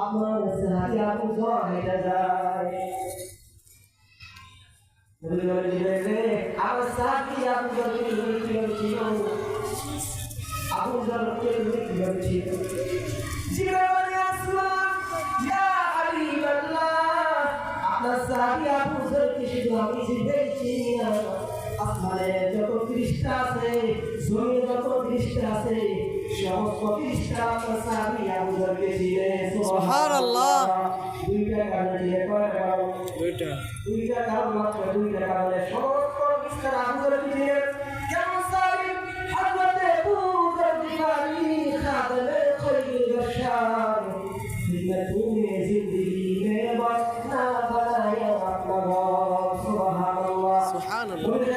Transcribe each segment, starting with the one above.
আপনার সাহাবী আবু যর হেঁটে যায়। নবী বলে জিবরাইল রে, আমার সাহাবী আবু কীভাবে ছিল? আবু কীভাবে ছিল? জিবরাইল বলে, "ইয়া রাসূলুল্লাহ, ইয়া হাবিবাল্লাহ, আপনার সাহাবী আবু শুধু আমি জিবরাইল আসমানে যত জমিনে যত পৃষ্ঠা আছে সমস্ত আবু চিনে সুবহানাল্লাহ। দুইটা কারণে চিনে কয়টা কারণ দুইটা দুইটা কারণ মাত্র দুইটা কারণে সমস্ত বিস্তার আগুনের দিনের কেমন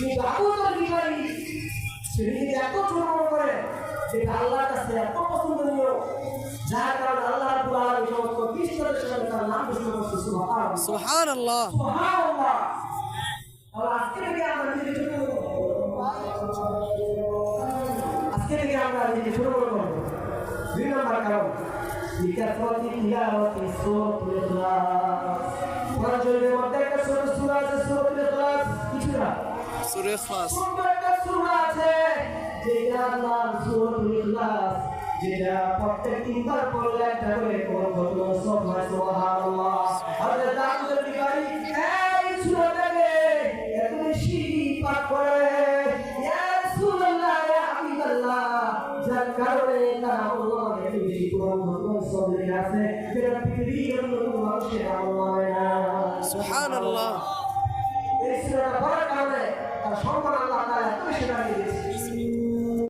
কিন্তু আবু তোর বিকারী সে নিজেকে এত ছোট করে যেটা আল্লাহর কাছে এত পছন্দনীয় যার কারণে আল্লাহ রাব্বুল আলামিন সমস্ত কৃষ্ণের সামনে তার নাম ঘোষণা করছে সুবহানাল্লাহ। সুবহানাল্লাহ। সুবহানাল্লাহ। তাহলে আজকে থেকে আমরা নিজেকে ছোট আজকে থেকে আমরা নিজেকে ছোট বড় দুই নম্বর কারণ বিকাশপতি তিয়ামতি সূরাতুল ইখলাস। কোরআন শরীফের মধ্যে একটা সূরা আছে সূরাতুল ইখলাস। কিছু না সূরা সূরা আছে যেটার নাম সূরাতুল ইখলাস যেটা প্রত্যেক তিনবার পড়লে একটা করে কোন ঘটনা সব হয় সুবহানাল্লাহ। হযরত আব্দুল বিকারী এই সূরাটাকে এত বেশি পাঠ করে ইয়া রাসূলুল্লাহ ইয়া হাবিবাল্লাহ যার কারণে তার আল্লাহ এত বেশি কোন ঘটনা সব লেখা আছে যেটা পৃথিবীর অন্য কোনো মানুষের আমল সুবহানাল্লাহ। এই সূরাটা পড়ার